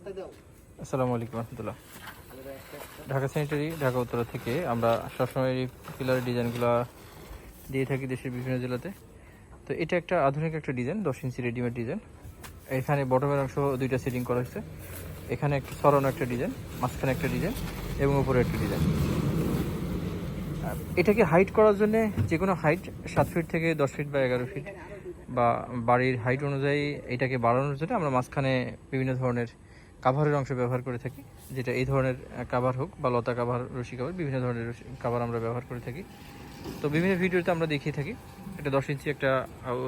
আসসালামু আলাইকুম রহমতুল্লাহ। ঢাকা স্যানিটারি, ঢাকা উত্তরা থেকে আমরা সবসময় এই পিলারের ডিজাইনগুলো দিয়ে থাকি দেশের বিভিন্ন জেলাতে। তো এটা একটা আধুনিক একটা ডিজাইন দশ ইঞ্চি রেডিমেড ডিজাইন এখানে বটমের অংশ দুইটা সেটিং করা হয়েছে। এখানে একটা সরানো একটা ডিজাইন মাঝখানে একটা ডিজাইন এবং উপরে একটা ডিজাইন এটাকে হাইট করার জন্য যে কোনো হাইট সাত ফিট থেকে দশ ফিট বা এগারো ফিট বা বাড়ির হাইট অনুযায়ী এটাকে বাড়ানোর জন্য আমরা মাঝখানে বিভিন্ন ধরনের কাভারের অংশ ব্যবহার করে থাকি, যেটা এই ধরনের কাভার হোক বা লতা কাভার রশি কাভার বিভিন্ন ধরনের কাভার আমরা ব্যবহার করে থাকি। তো বিভিন্ন ভিডিওতে আমরা দেখিয়ে থাকি। এটা দশ ইঞ্চি একটা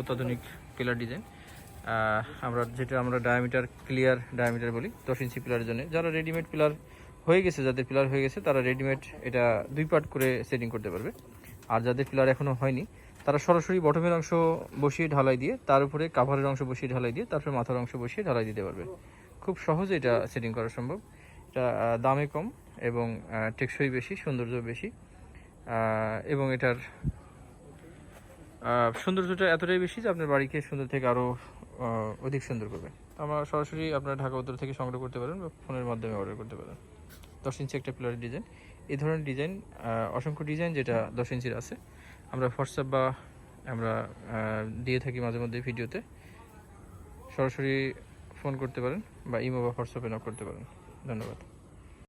অত্যাধুনিক পিলার ডিজাইন আমরা যেটা আমরা ডায়ামিটার ক্লিয়ার ডায়ামিটার বলি, দশ ইঞ্চি পিলারের জন্য। যারা রেডিমেড পিলার হয়ে গেছে, যাদের পিলার হয়ে গেছে, তারা রেডিমেড এটা দুই পার্ট করে সেটিং করতে পারবে। আর যাদের পিলার এখনও হয়নি, তারা সরাসরি বটমের অংশ বসিয়ে ঢালাই দিয়ে, তার উপরে কাভারের অংশ বসিয়ে ঢালাই দিয়ে, তারপরে মাথার অংশ বসিয়ে ঢালাই দিতে পারবে। খুব সহজে এটা সেটিং করা সম্ভব। এটা দামে কম এবং টেকসই বেশি, সৌন্দর্য বেশি। এবং এটার সৌন্দর্যটা এতটাই বেশি যে আপনার বাড়িকে সুন্দর থেকে আরও অধিক সুন্দর করবে। আমরা সরাসরি আপনার ঢাকা উত্তর থেকে সংগ্রহ করতে পারেন বা ফোনের মাধ্যমে অর্ডার করতে পারেন। দশ ইঞ্চি একটা পিলারের ডিজাইন এই ধরনের ডিজাইন অসংখ্য ডিজাইন যেটা দশ ইঞ্চির আছে। আমরা হোয়াটসঅ্যাপ বা আমরা দিয়ে থাকি মাঝে মধ্যে ভিডিওতে। সরাসরি ফোন করতে পারেন বা ইমো বা হোয়াটসঅ্যাপে নক করতে পারেন। ধন্যবাদ।